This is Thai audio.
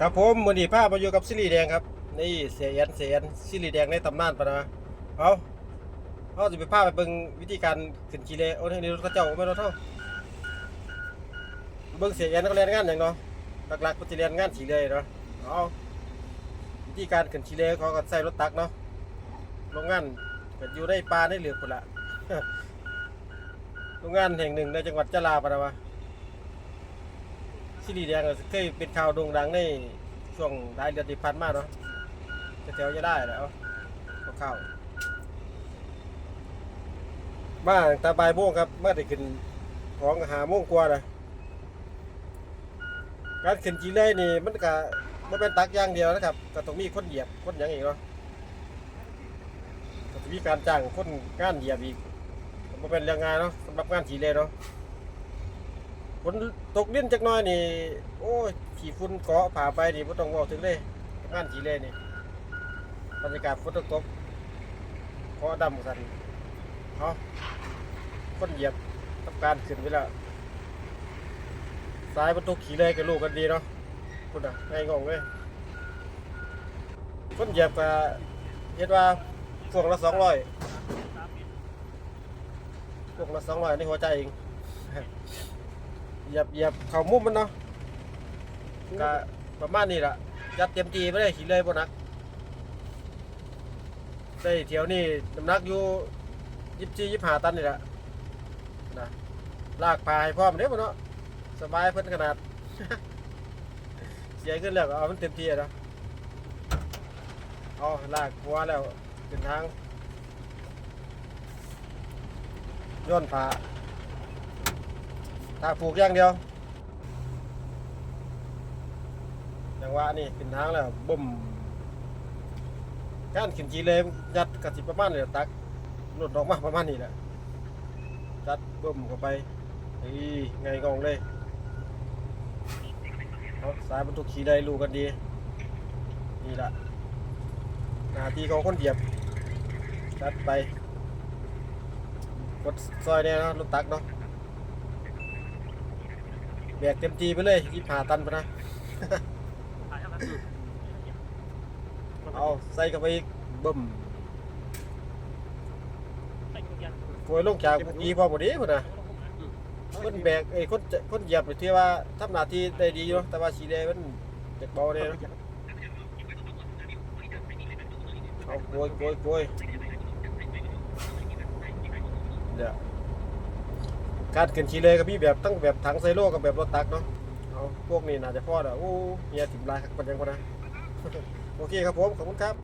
ครับผมมือนีภาพมาอยู่กับซิลีแดงครับนี่เสียยันเสียยันซิลีแดงในตำนานปะนะเอาเขาจะไปพาไปเบิ่งวิธีการขึ้นกีเลโอ้ยนี่รถเขาเจ้าไม่รถเท่าเบิ่งเสียยันเขาเรียนงานอย่างเนาะหลักๆก็จะเรียนงานสีเลยเนาะเอาวิธีการขึ้นกีเลเขาก็ใส่รถตักเนาะโรงงานก็อยู่ในป่าในเหลือกคนละโรงงานแห่งหนึ่งในจังหวัดจะลาปะนะวะ ซีรีส์แดงก็เคยเป็นข่าวโด่งดังในช่วงรายเดือนที่ผ่านมาเนาะแถวๆจะได้แล้วข่าวบ้าตาบายโมงครับมื่อได้ขึ้นของหาโมงกว่าเลยการขึ้นจีเลยนี่มันก็มันเป็นตักอย่างเดียวนะครับก็ต้องมีคนเหยียบคนอย่างอีกเนาะก็ต้องมีการจ้างคนงานเหยียบอีกมันเป็นเรื่องงานเนาะสำหรับงานจีเลยเนาะ ฝนตกดินจักหน้อยนี่ โอ้ยขี่ฝุ่นเกาะผ่าไปนี่บ่ต้องเว้าถึงเลยงานขี่เลยนี่บรรยากาศฝนตกตกเกาะดำสันเอาคนเหยียบทำการขึ้นไปแล้วสายบรรทุกขี่เลยกับลูกกันดีเนาะคุณอะไงงงเลยคนเหยียบก็เฮ็ดว่าพวกละสองร้อยพวกละสองร้อยในหัวใจเอง เหยียบเหยียบเข่ามุมมันเนาะก็ประมาณนี้ละยัดเต็มทีไม่ได้ขี่เลยบนนัก ได้เที่ยวนี่น้ำหนักอยู่ยิบจียิบหาตันนี่แหละนะลากพาให้พร้อมเด้บ่เนาะสบายเพิ่นขนาด เสียขึ้นแล้วก็เอามันเต็มที่อะเนาะเอาลากหัวแล้วขึ้นทางย้อนผา ถ้าผูกอย่างเดียวจังหวะนี่ขึ้นทางแล้วบุ่มการขึ้นจีเลยยัดกระสิประมาณเละตักหลุดออกมาประมาณนี้แหละจัดบุ่มเข้าไปเฮ้ยไงกองเลยสายบรรทุกขี่ได้รู้กันดี นี่แหละหน้าที่ของคนเหยียบจัดไปกดซอยเนี่ยนะรถตักเนาะ แบกเต็มทีไปเลยยี่ห้าตันไปนะ เอาใส่เข้าไปอีกบึ้มกวยลงจากอีพอหมดดีพุ่นนะคนแบกไอ้ยคนจะคนเหยียบที่ว่าทำหน้าที่ได้ดีอยู่แต่ว่าสีแดงมันเด็กเบาเนี่ยเอาโกยโกยโกยเดี๋ยว การเกินชีเลยก็มีแบบตั้งแบบถังไซโลกับแบบรถตักเนาะเอาพวกนี้น่าจะพอดอะโอ้เฮียถิ่มลายครับปังคนนะโอเคครับผมขอบคุณครับ